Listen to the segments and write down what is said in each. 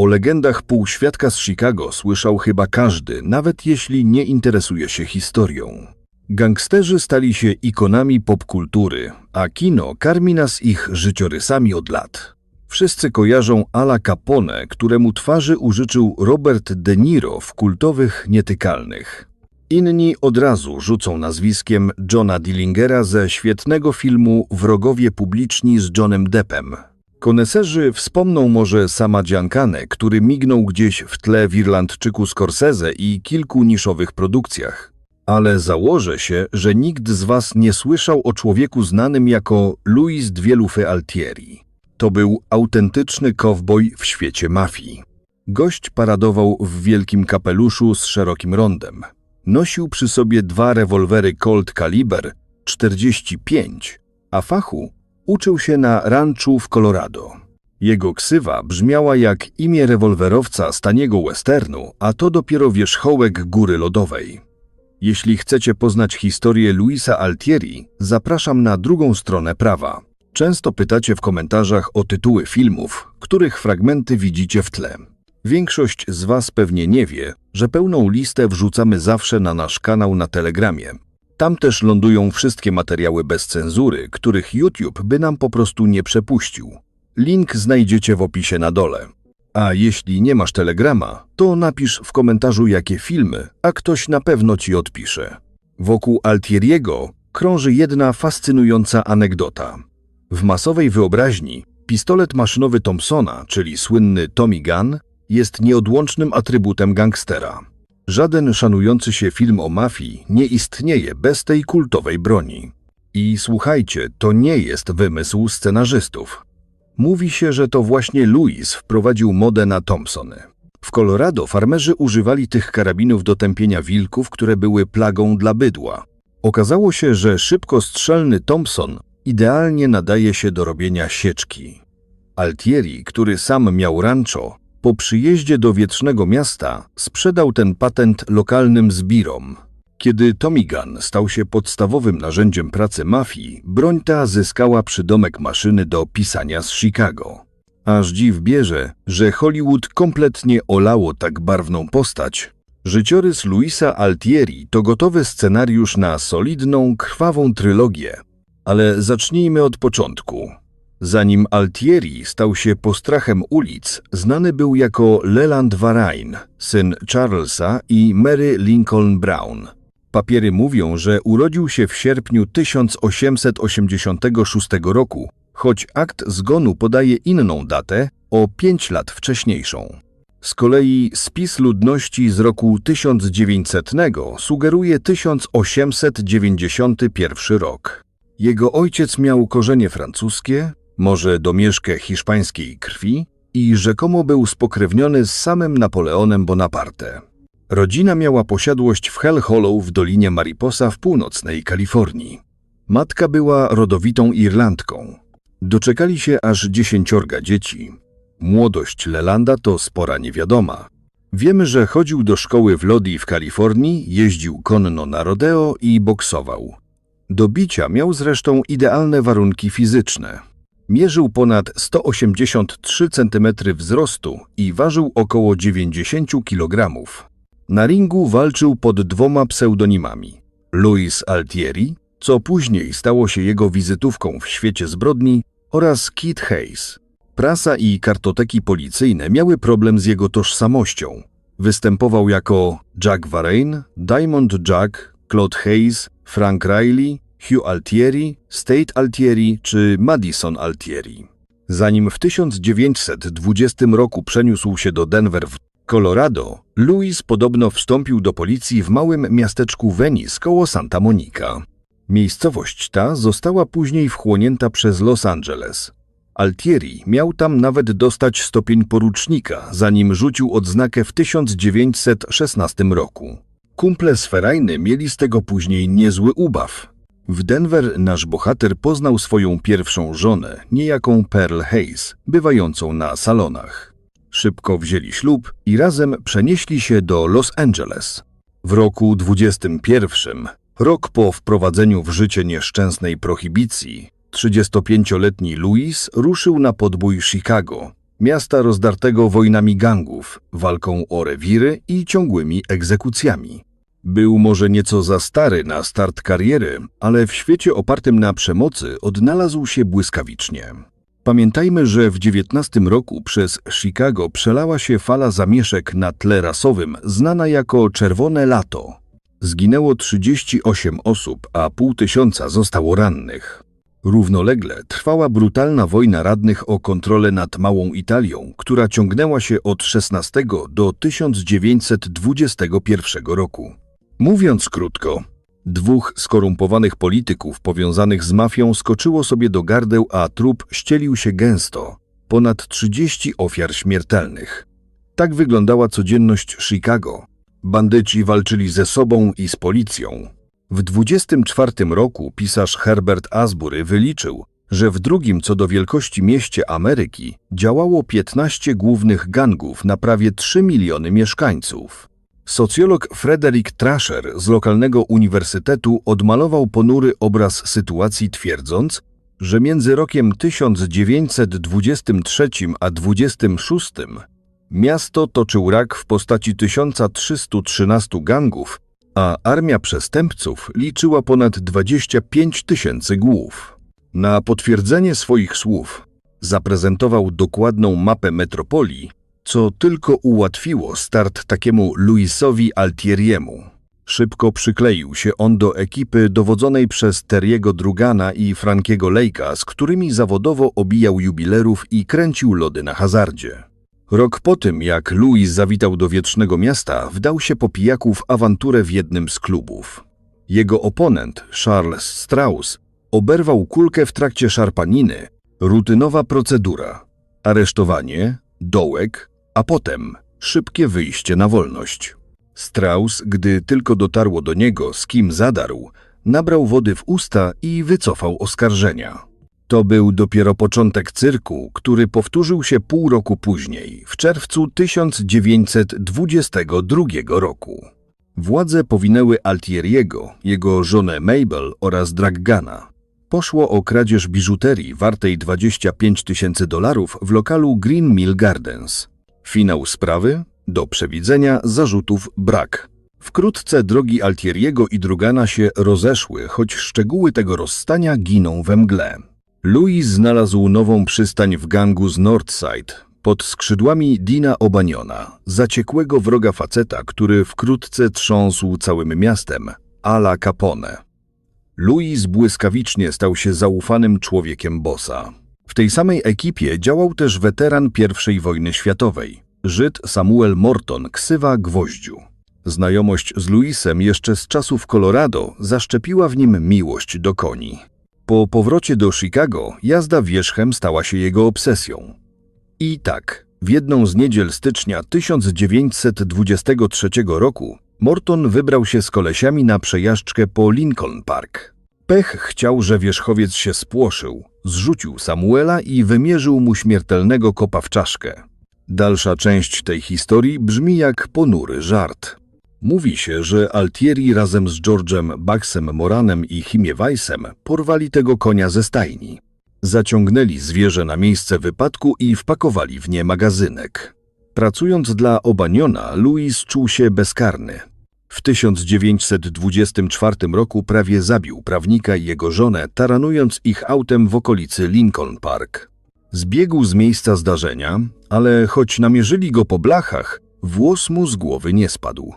O legendach półświadka z Chicago słyszał chyba każdy, nawet jeśli nie interesuje się historią. Gangsterzy stali się ikonami popkultury, a kino karmi nas ich życiorysami od lat. Wszyscy kojarzą Ala Capone, któremu twarzy użyczył Robert De Niro w kultowych Nietykalnych. Inni od razu rzucą nazwiskiem Johna Dillingera ze świetnego filmu Wrogowie publiczni z Johnem Deppem. Koneserzy wspomną może sama Giancane, który mignął gdzieś w tle w Irlandczyku Scorsese i kilku niszowych produkcjach. Ale założę się, że nikt z was nie słyszał o człowieku znanym jako Luis Dwielufe Altieri. To był autentyczny kowboj w świecie mafii. Gość paradował w wielkim kapeluszu z szerokim rondem. Nosił przy sobie dwa rewolwery Colt Caliber 45, a fachu uczył się na ranczu w Colorado. Jego ksywa brzmiała jak imię rewolwerowca z taniego westernu, a to dopiero wierzchołek góry lodowej. Jeśli chcecie poznać historię Luisa Altieri, zapraszam na drugą stronę prawa. Często pytacie w komentarzach o tytuły filmów, których fragmenty widzicie w tle. Większość z Was pewnie nie wie, że pełną listę wrzucamy zawsze na nasz kanał na Telegramie. Tam też lądują wszystkie materiały bez cenzury, których YouTube by nam po prostu nie przepuścił. Link znajdziecie w opisie na dole. A jeśli nie masz Telegrama, to napisz w komentarzu jakie filmy, a ktoś na pewno ci odpisze. Wokół Altieriego krąży jedna fascynująca anegdota. W masowej wyobraźni pistolet maszynowy Thompsona, czyli słynny Tommy Gun, jest nieodłącznym atrybutem gangstera. Żaden szanujący się film o mafii nie istnieje bez tej kultowej broni. I słuchajcie, to nie jest wymysł scenarzystów. Mówi się, że to właśnie Louis wprowadził modę na Thompsony. W Colorado farmerzy używali tych karabinów do tępienia wilków, które były plagą dla bydła. Okazało się, że szybkostrzelny Thompson idealnie nadaje się do robienia sieczki. Altieri, który sam miał rancho, po przyjeździe do wietrznego miasta sprzedał ten patent lokalnym zbirom. Kiedy Tommy Gun stał się podstawowym narzędziem pracy mafii, broń ta zyskała przydomek maszyny do pisania z Chicago. Aż dziw bierze, że Hollywood kompletnie olało tak barwną postać. Życiorys Luisa Altieri to gotowy scenariusz na solidną, krwawą trylogię. Ale zacznijmy od początku. Zanim Altieri stał się postrachem ulic, znany był jako Leland Varain, syn Charlesa i Mary Lincoln Brown. Papiery mówią, że urodził się w sierpniu 1886 roku, choć akt zgonu podaje inną datę, o pięć lat wcześniejszą. Z kolei spis ludności z roku 1900 sugeruje 1891 rok. Jego ojciec miał korzenie francuskie, może domieszkę hiszpańskiej krwi i rzekomo był spokrewniony z samym Napoleonem Bonaparte. Rodzina miała posiadłość w Hell Hollow w Dolinie Mariposa w północnej Kalifornii. Matka była rodowitą Irlandką. Doczekali się aż dziesięciorga dzieci. Młodość Lelanda to spora niewiadoma. Wiemy, że chodził do szkoły w Lodi w Kalifornii, jeździł konno na rodeo i boksował. Do bicia miał zresztą idealne warunki fizyczne. Mierzył ponad 183 cm wzrostu i ważył około 90 kg. Na ringu walczył pod dwoma pseudonimami: Louis Altieri, co później stało się jego wizytówką w świecie zbrodni, oraz Kit Hayes. Prasa i kartoteki policyjne miały problem z jego tożsamością. Występował jako Jack Varane, Diamond Jack, Claude Hayes, Frank Riley, Hugh Altieri, State Altieri czy Madison Altieri. Zanim w 1920 roku przeniósł się do Denver w Colorado, Louis podobno wstąpił do policji w małym miasteczku Venice koło Santa Monica. Miejscowość ta została później wchłonięta przez Los Angeles. Altieri miał tam nawet dostać stopień porucznika, zanim rzucił odznakę w 1916 roku. Kumple sferajny mieli z tego później niezły ubaw. W Denver nasz bohater poznał swoją pierwszą żonę, niejaką Pearl Hayes, bywającą na salonach. Szybko wzięli ślub i razem przenieśli się do Los Angeles. W roku 21, rok po wprowadzeniu w życie nieszczęsnej prohibicji, 35-letni Louis ruszył na podbój Chicago. Miasta rozdartego wojnami gangów, walką o rewiry i ciągłymi egzekucjami. Był może nieco za stary na start kariery, ale w świecie opartym na przemocy odnalazł się błyskawicznie. Pamiętajmy, że w XIX roku przez Chicago przelała się fala zamieszek na tle rasowym znana jako Czerwone Lato. Zginęło 38 osób, a pół tysiąca zostało rannych. Równolegle trwała brutalna wojna radnych o kontrolę nad Małą Italią, która ciągnęła się od XVI do 1921 roku. Mówiąc krótko, dwóch skorumpowanych polityków powiązanych z mafią skoczyło sobie do gardeł, a trup ścielił się gęsto. Ponad 30 ofiar śmiertelnych. Tak wyglądała codzienność Chicago. Bandyci walczyli ze sobą i z policją. W 24 roku pisarz Herbert Asbury wyliczył, że w drugim co do wielkości mieście Ameryki działało 15 głównych gangów na prawie 3 miliony mieszkańców. Socjolog Frederick Trasher z lokalnego uniwersytetu odmalował ponury obraz sytuacji twierdząc, że między rokiem 1923 a 26 miasto toczył rak w postaci 1313 gangów, a armia przestępców liczyła ponad 25 tysięcy głów. Na potwierdzenie swoich słów zaprezentował dokładną mapę metropolii, co tylko ułatwiło start takiemu Luisowi Altieriemu. Szybko przykleił się on do ekipy dowodzonej przez Teriego Drugana i Frankiego Lejka, z którymi zawodowo obijał jubilerów i kręcił lody na hazardzie. Rok po tym, jak Louis zawitał do Wiecznego Miasta, wdał się po pijaku w awanturę w jednym z klubów. Jego oponent, Charles Strauss, oberwał kulkę w trakcie szarpaniny. Rutynowa procedura. Aresztowanie, dołek, a potem szybkie wyjście na wolność. Strauss, gdy tylko dotarło do niego, z kim zadarł, nabrał wody w usta i wycofał oskarżenia. To był dopiero początek cyrku, który powtórzył się pół roku później, w czerwcu 1922 roku. Władze powinęły Altieriego, jego żonę Mabel oraz Draggana. Poszło o kradzież biżuterii wartej 25 tysięcy dolarów w lokalu Green Mill Gardens. Finał sprawy? Do przewidzenia zarzutów brak. Wkrótce drogi Altieriego i Drugana się rozeszły, choć szczegóły tego rozstania giną we mgle. Louis znalazł nową przystań w gangu z Northside, pod skrzydłami Dina Obaniona, zaciekłego wroga faceta, który wkrótce trząsł całym miastem, Ala Capone. Louis błyskawicznie stał się zaufanym człowiekiem bossa. W tej samej ekipie działał też weteran I wojny światowej, Żyd Samuel Morton, ksywa Gwoździu. Znajomość z Louisem jeszcze z czasów Colorado zaszczepiła w nim miłość do koni. Po powrocie do Chicago jazda wierzchem stała się jego obsesją. I tak, w jedną z niedziel stycznia 1923 roku Morton wybrał się z kolesiami na przejażdżkę po Lincoln Park. Pech chciał, że wierzchowiec się spłoszył, zrzucił Samuela i wymierzył mu śmiertelnego kopa w czaszkę. Dalsza część tej historii brzmi jak ponury żart. Mówi się, że Altieri razem z George'em Baxem Moranem i Himie Weissem porwali tego konia ze stajni. Zaciągnęli zwierzę na miejsce wypadku i wpakowali w nie magazynek. Pracując dla Obaniona, Louis czuł się bezkarny. W 1924 roku prawie zabił prawnika i jego żonę, taranując ich autem w okolicy Lincoln Park. Zbiegł z miejsca zdarzenia, ale choć namierzyli go po blachach, włos mu z głowy nie spadł.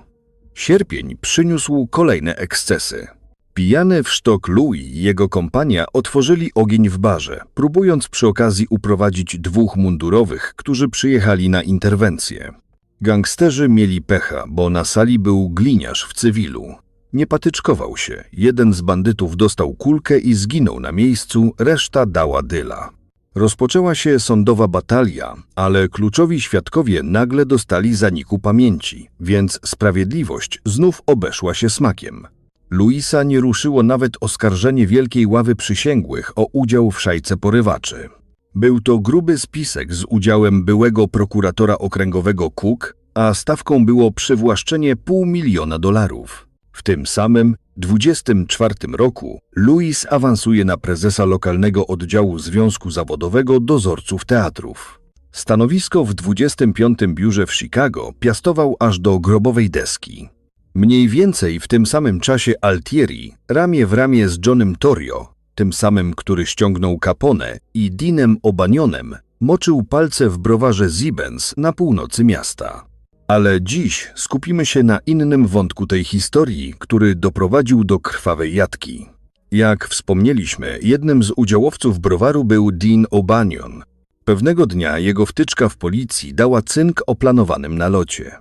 Sierpień przyniósł kolejne ekscesy. Pijany w sztok Louis i jego kompania otworzyli ogień w barze, próbując przy okazji uprowadzić dwóch mundurowych, którzy przyjechali na interwencję. Gangsterzy mieli pecha, bo na sali był gliniarz w cywilu. Nie patyczkował się. Jeden z bandytów dostał kulkę i zginął na miejscu, reszta dała dyla. Rozpoczęła się sądowa batalia, ale kluczowi świadkowie nagle dostali zaniku pamięci, więc sprawiedliwość znów obeszła się smakiem. Luisa nie ruszyło nawet oskarżenie Wielkiej Ławy Przysięgłych o udział w szajce porywaczy. Był to gruby spisek z udziałem byłego prokuratora okręgowego Cook, a stawką było przywłaszczenie pół miliona dolarów. W tym samym 24 roku Louis awansuje na prezesa lokalnego oddziału Związku Zawodowego Dozorców Teatrów. Stanowisko w 25. biurze w Chicago piastował aż do grobowej deski. Mniej więcej w tym samym czasie Altieri, ramię w ramię z Johnem Torrio, tym samym, który ściągnął Capone i Dinem Obanionem, moczył palce w browarze Zibens na północy miasta. Ale dziś skupimy się na innym wątku tej historii, który doprowadził do krwawej jatki. Jak wspomnieliśmy, jednym z udziałowców browaru był Dean O'Banion. Pewnego dnia jego wtyczka w policji dała cynk o planowanym nalocie.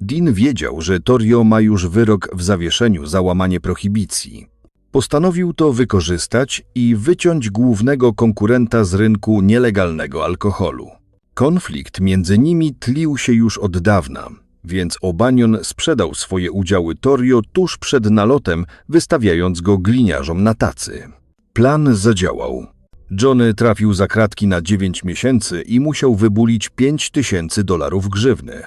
Dean wiedział, że Torio ma już wyrok w zawieszeniu za łamanie prohibicji. Postanowił to wykorzystać i wyciąć głównego konkurenta z rynku nielegalnego alkoholu. Konflikt między nimi tlił się już od dawna, więc Obanion sprzedał swoje udziały Torio tuż przed nalotem, wystawiając go gliniarzom na tacy. Plan zadziałał. Johnny trafił za kratki na 9 miesięcy i musiał wybulić 5 tysięcy dolarów grzywny.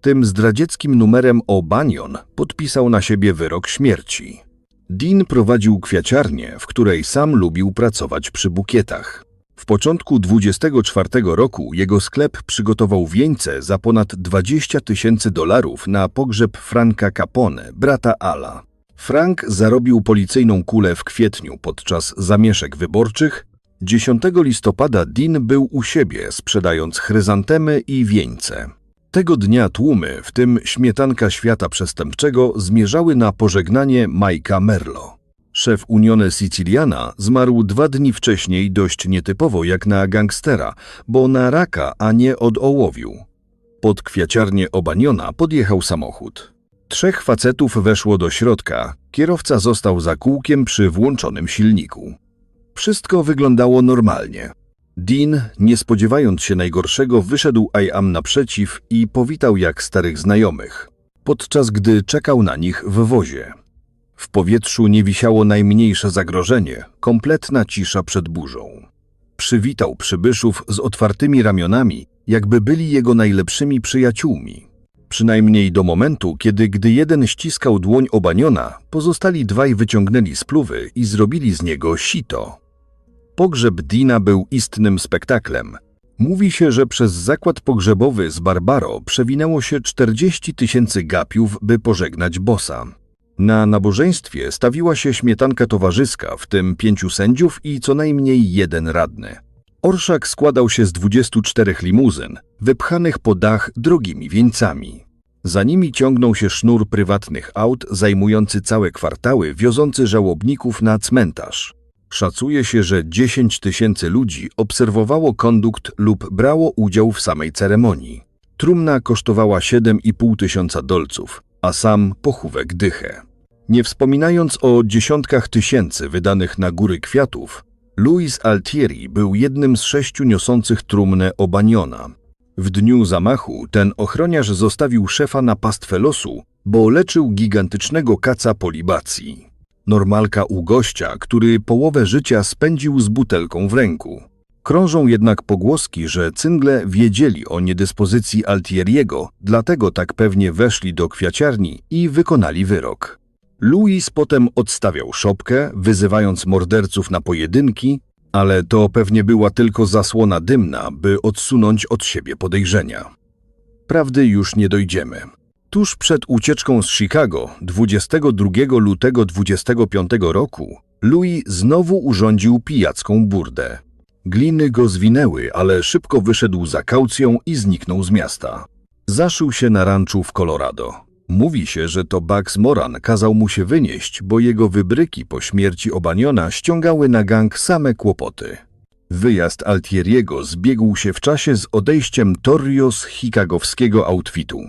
Tym zdradzieckim numerem O'Banion podpisał na siebie wyrok śmierci. Dean prowadził kwiaciarnię, w której sam lubił pracować przy bukietach. W początku 24 roku jego sklep przygotował wieńce za ponad 20 tysięcy dolarów na pogrzeb Franka Capone, brata Ala. Frank zarobił policyjną kulę w kwietniu podczas zamieszek wyborczych. 10 listopada Dean był u siebie, sprzedając chryzantemy i wieńce. Tego dnia tłumy, w tym śmietanka świata przestępczego, zmierzały na pożegnanie Majka Merlo. Szef Unione Siciliana zmarł dwa dni wcześniej dość nietypowo jak na gangstera, bo na raka, a nie od ołowiu. Pod kwiaciarnię Obaniona podjechał samochód. Trzech facetów weszło do środka, kierowca został za kółkiem przy włączonym silniku. Wszystko wyglądało normalnie. Dean, nie spodziewając się najgorszego, wyszedł Ayam naprzeciw i powitał jak starych znajomych, podczas gdy czekał na nich w wozie. W powietrzu nie wisiało najmniejsze zagrożenie, kompletna cisza przed burzą. Przywitał przybyszów z otwartymi ramionami, jakby byli jego najlepszymi przyjaciółmi. Przynajmniej do momentu, kiedy gdy jeden ściskał dłoń Obaniona, pozostali dwaj wyciągnęli spluwy i zrobili z niego sito. Pogrzeb Dina był istnym spektaklem. Mówi się, że przez zakład pogrzebowy z Barbaro przewinęło się 40 tysięcy gapiów, by pożegnać bossa. Na nabożeństwie stawiła się śmietanka towarzyska, w tym pięciu sędziów i co najmniej jeden radny. Orszak składał się z 24 limuzyn, wypchanych po dach drogimi wieńcami. Za nimi ciągnął się sznur prywatnych aut zajmujący całe kwartały, wiozący żałobników na cmentarz. Szacuje się, że 10 tysięcy ludzi obserwowało kondukt lub brało udział w samej ceremonii. Trumna kosztowała 7,5 tysiąca dolców, a sam pochówek dychę. Nie wspominając o dziesiątkach tysięcy wydanych na góry kwiatów, Louis Altieri był jednym z sześciu niosących trumnę Obaniona. W dniu zamachu ten ochroniarz zostawił szefa na pastwę losu, bo leczył gigantycznego kaca po libacji. Normalka u gościa, który połowę życia spędził z butelką w ręku. Krążą jednak pogłoski, że cyngle wiedzieli o niedyspozycji Altieriego, dlatego tak pewnie weszli do kwiaciarni i wykonali wyrok. Louis potem odstawiał szopkę, wyzywając morderców na pojedynki, ale to pewnie była tylko zasłona dymna, by odsunąć od siebie podejrzenia. Prawdy już nie dojdziemy. Tuż przed ucieczką z Chicago 22 lutego 25 roku Louis znowu urządził pijacką burdę. Gliny go zwinęły, ale szybko wyszedł za kaucją i zniknął z miasta. Zaszył się na ranczu w Colorado. Mówi się, że to Bugs Moran kazał mu się wynieść, bo jego wybryki po śmierci Obaniona ściągały na gang same kłopoty. Wyjazd Altieriego zbiegł się w czasie z odejściem Torrio z chicagowskiego outfitu.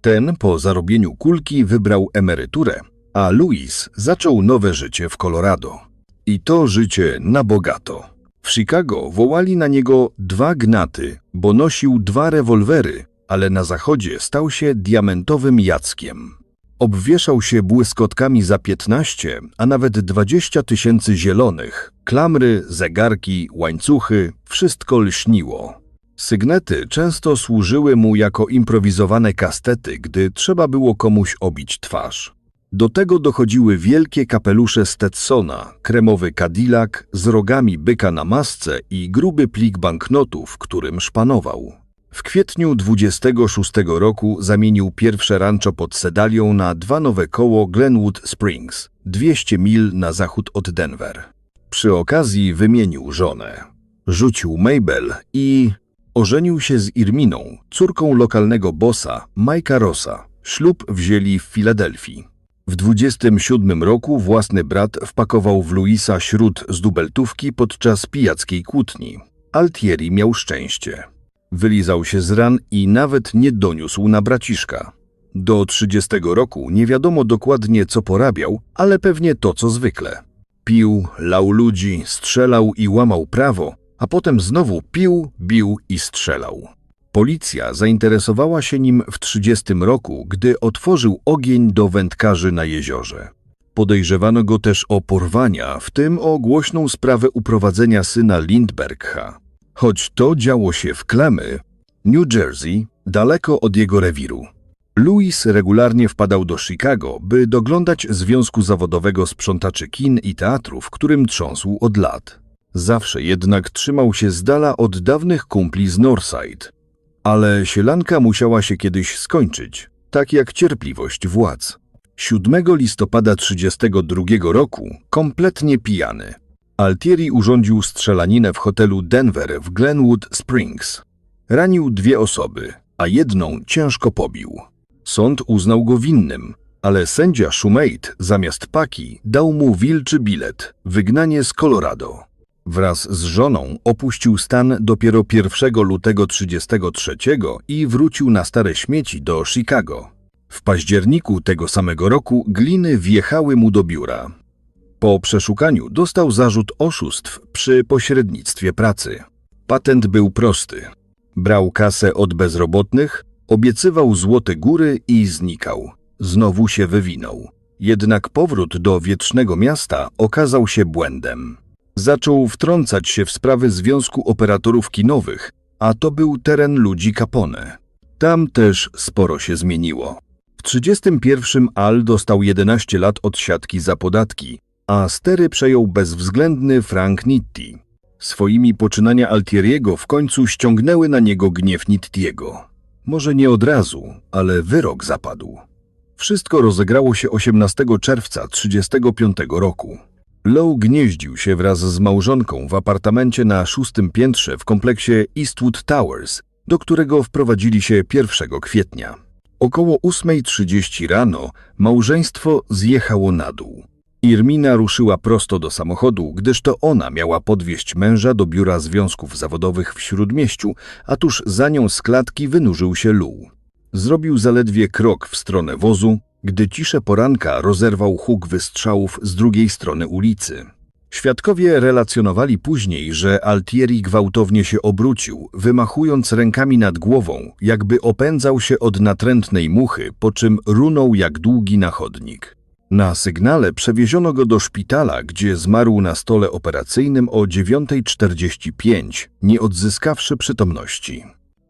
Ten po zarobieniu kulki wybrał emeryturę, a Louis zaczął nowe życie w Colorado. I to życie na bogato. W Chicago wołali na niego dwa gnaty, bo nosił dwa rewolwery, ale na zachodzie stał się diamentowym Jackiem. Obwieszał się błyskotkami za 15, a nawet 20 tysięcy zielonych. Klamry, zegarki, łańcuchy, wszystko lśniło. Sygnety często służyły mu jako improwizowane kastety, gdy trzeba było komuś obić twarz. Do tego dochodziły wielkie kapelusze Stetsona, kremowy Cadillac z rogami byka na masce i gruby plik banknotów, którym szpanował. W kwietniu 26 roku zamienił pierwsze rancho pod Sedalią na dwa nowe koło Glenwood Springs, 200 mil na zachód od Denver. Przy okazji wymienił żonę. Rzucił Mabel i ożenił się z Irminą, córką lokalnego bossa Mike'a Rossa. Ślub wzięli w Filadelfii. W 27 roku własny brat wpakował w Luisa śród z dubeltówki podczas pijackiej kłótni. Altieri miał szczęście. Wylizał się z ran i nawet nie doniósł na braciszka. Do 30 roku nie wiadomo dokładnie co porabiał, ale pewnie to co zwykle. Pił, lał ludzi, strzelał i łamał prawo, a potem znowu pił, bił i strzelał. Policja zainteresowała się nim w 30 roku, gdy otworzył ogień do wędkarzy na jeziorze. Podejrzewano go też o porwania, w tym o głośną sprawę uprowadzenia syna Lindbergha. Choć to działo się w Klemy, New Jersey, daleko od jego rewiru. Louis regularnie wpadał do Chicago, by doglądać związku zawodowego sprzątaczy kin i teatrów, którym trząsł od lat. Zawsze jednak trzymał się z dala od dawnych kumpli z Northside. Ale sielanka musiała się kiedyś skończyć, tak jak cierpliwość władz. 7 listopada 32 roku, kompletnie pijany, Altieri urządził strzelaninę w hotelu Denver w Glenwood Springs. Ranił dwie osoby, a jedną ciężko pobił. Sąd uznał go winnym, ale sędzia Shumate zamiast paki dał mu wilczy bilet, wygnanie z Colorado. Wraz z żoną opuścił stan dopiero 1 lutego 33 i wrócił na stare śmieci do Chicago. W październiku tego samego roku gliny wjechały mu do biura. Po przeszukaniu dostał zarzut oszustw przy pośrednictwie pracy. Patent był prosty. Brał kasę od bezrobotnych, obiecywał złote góry i znikał. Znowu się wywinął. Jednak powrót do wiecznego miasta okazał się błędem. Zaczął wtrącać się w sprawy Związku Operatorów Kinowych, a to był teren ludzi Capone. Tam też sporo się zmieniło. W 31 Al dostał 11 lat odsiadki za podatki, a stery przejął bezwzględny Frank Nitti. Swoimi poczynania Altieriego w końcu ściągnęły na niego gniew Nittiego. Może nie od razu, ale wyrok zapadł. Wszystko rozegrało się 18 czerwca 35 roku. Lowe gnieździł się wraz z małżonką w apartamencie na szóstym piętrze w kompleksie Eastwood Towers, do którego wprowadzili się 1 kwietnia. Około 8.30 rano małżeństwo zjechało na dół. Irmina ruszyła prosto do samochodu, gdyż to ona miała podwieźć męża do biura związków zawodowych w Śródmieściu, a tuż za nią z klatki wynurzył się Lou. Zrobił zaledwie krok w stronę wozu, gdy ciszę poranka rozerwał huk wystrzałów z drugiej strony ulicy. Świadkowie relacjonowali później, że Altieri gwałtownie się obrócił, wymachując rękami nad głową, jakby opędzał się od natrętnej muchy, po czym runął jak długi na chodnik. Na sygnale przewieziono go do szpitala, gdzie zmarł na stole operacyjnym o 9.45, nie odzyskawszy przytomności.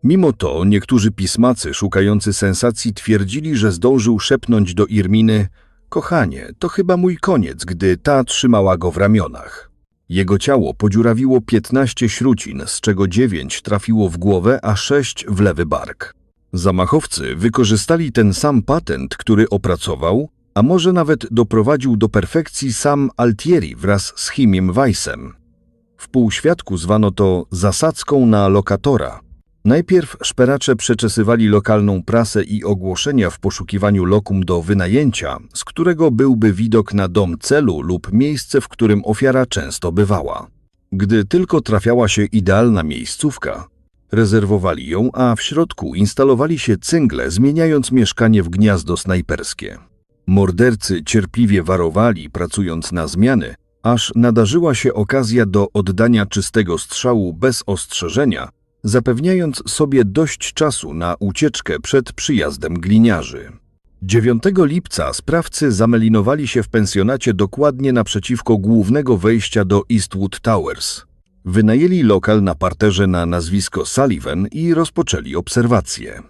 Mimo to niektórzy pismacy szukający sensacji twierdzili, że zdążył szepnąć do Irminy Kochanie, to chyba mój koniec, gdy ta trzymała go w ramionach. Jego ciało podziurawiło 15 śrucin, z czego 9 trafiło w głowę, a 6 w lewy bark. Zamachowcy wykorzystali ten sam patent, który opracował, a może nawet doprowadził do perfekcji sam Altieri wraz z Himiem Weissem. W półświadku zwano to zasadzką na lokatora. Najpierw szperacze przeczesywali lokalną prasę i ogłoszenia w poszukiwaniu lokum do wynajęcia, z którego byłby widok na dom celu lub miejsce, w którym ofiara często bywała. Gdy tylko trafiała się idealna miejscówka, rezerwowali ją, a w środku instalowali się cyngle, zmieniając mieszkanie w gniazdo snajperskie. Mordercy cierpliwie warowali, pracując na zmiany, aż nadarzyła się okazja do oddania czystego strzału bez ostrzeżenia, zapewniając sobie dość czasu na ucieczkę przed przyjazdem gliniarzy. 9 lipca sprawcy zamelinowali się w pensjonacie dokładnie naprzeciwko głównego wejścia do Eastwood Towers. Wynajęli lokal na parterze na nazwisko Sullivan i rozpoczęli obserwacje.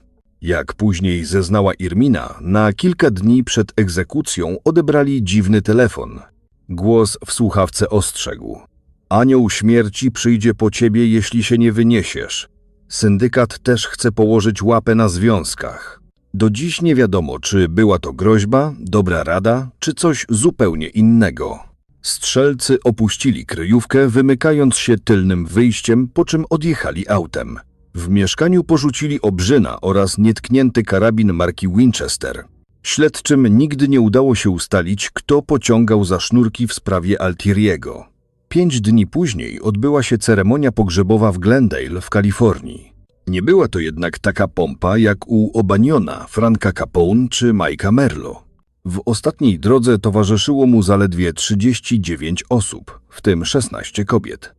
Jak później zeznała Irmina, na kilka dni przed egzekucją odebrali dziwny telefon. Głos w słuchawce ostrzegł. Anioł śmierci przyjdzie po ciebie, jeśli się nie wyniesiesz. Syndykat też chce położyć łapę na związkach. Do dziś nie wiadomo, czy była to groźba, dobra rada, czy coś zupełnie innego. Strzelcy opuścili kryjówkę, wymykając się tylnym wyjściem, po czym odjechali autem. W mieszkaniu porzucili obrzyna oraz nietknięty karabin marki Winchester. Śledczym nigdy nie udało się ustalić, kto pociągał za sznurki w sprawie Altieriego. Pięć dni później odbyła się ceremonia pogrzebowa w Glendale w Kalifornii. Nie była to jednak taka pompa jak u Obaniona, Franka Capone czy Mike'a Merlo. W ostatniej drodze towarzyszyło mu zaledwie 39 osób, w tym 16 kobiet.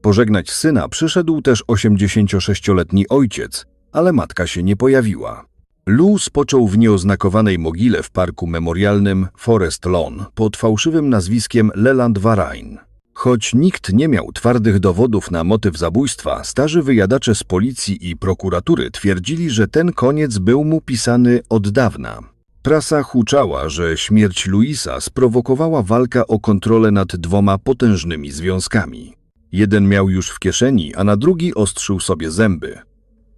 Pożegnać syna przyszedł też 86-letni ojciec, ale matka się nie pojawiła. Lou spoczął w nieoznakowanej mogile w parku memorialnym Forest Lawn pod fałszywym nazwiskiem Leland Varain. Choć nikt nie miał twardych dowodów na motyw zabójstwa, starzy wyjadacze z policji i prokuratury twierdzili, że ten koniec był mu pisany od dawna. Prasa huczała, że śmierć Luisa sprowokowała walka o kontrolę nad dwoma potężnymi związkami. Jeden miał już w kieszeni, a na drugi ostrzył sobie zęby.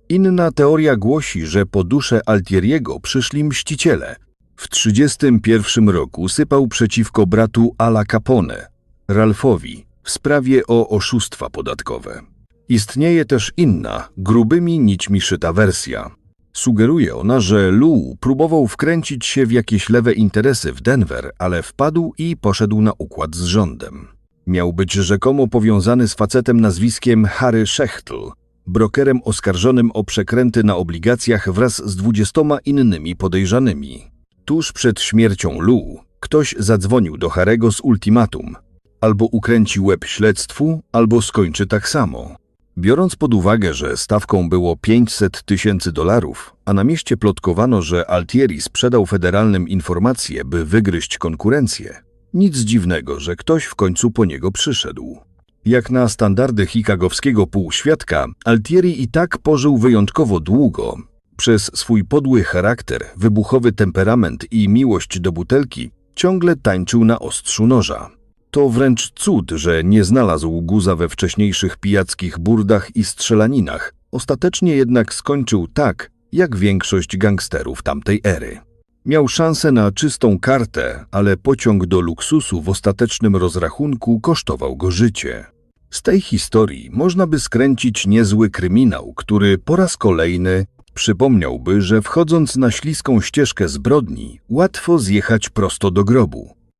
Inna teoria głosi, że po duszę Altieriego przyszli mściciele. W 1931 roku sypał przeciwko bratu Ala Capone, Ralphowi, w sprawie o oszustwa podatkowe. Istnieje też inna, grubymi nićmi szyta wersja. Sugeruje ona, że Lou próbował wkręcić się w jakieś lewe interesy w Denver, ale wpadł i poszedł na układ z rządem. Miał być rzekomo powiązany z facetem nazwiskiem Harry Schechtl, brokerem oskarżonym o przekręty na obligacjach wraz z dwudziestoma innymi podejrzanymi. Tuż przed śmiercią Lou ktoś zadzwonił do Harego z ultimatum. Albo ukręci łeb śledztwu, albo skończy tak samo. Biorąc pod uwagę, że stawką było 500 tysięcy dolarów, a na mieście plotkowano, że Altieri sprzedał federalnym informacje, by wygryźć konkurencję, nic dziwnego, że ktoś w końcu po niego przyszedł. Jak na standardy chicagowskiego półświadka, Altieri i tak pożył wyjątkowo długo. Przez swój podły charakter, wybuchowy temperament i miłość do butelki ciągle tańczył na ostrzu noża. To wręcz cud, że nie znalazł guza we wcześniejszych pijackich burdach i strzelaninach. Ostatecznie jednak skończył tak, jak większość gangsterów tamtej ery. Miał szansę na czystą kartę, ale pociąg do luksusu w ostatecznym rozrachunku kosztował go życie. Z tej historii można by skręcić niezły kryminał, który po raz kolejny przypomniałby, że wchodząc na śliską ścieżkę zbrodni, łatwo zjechać prosto do grobu.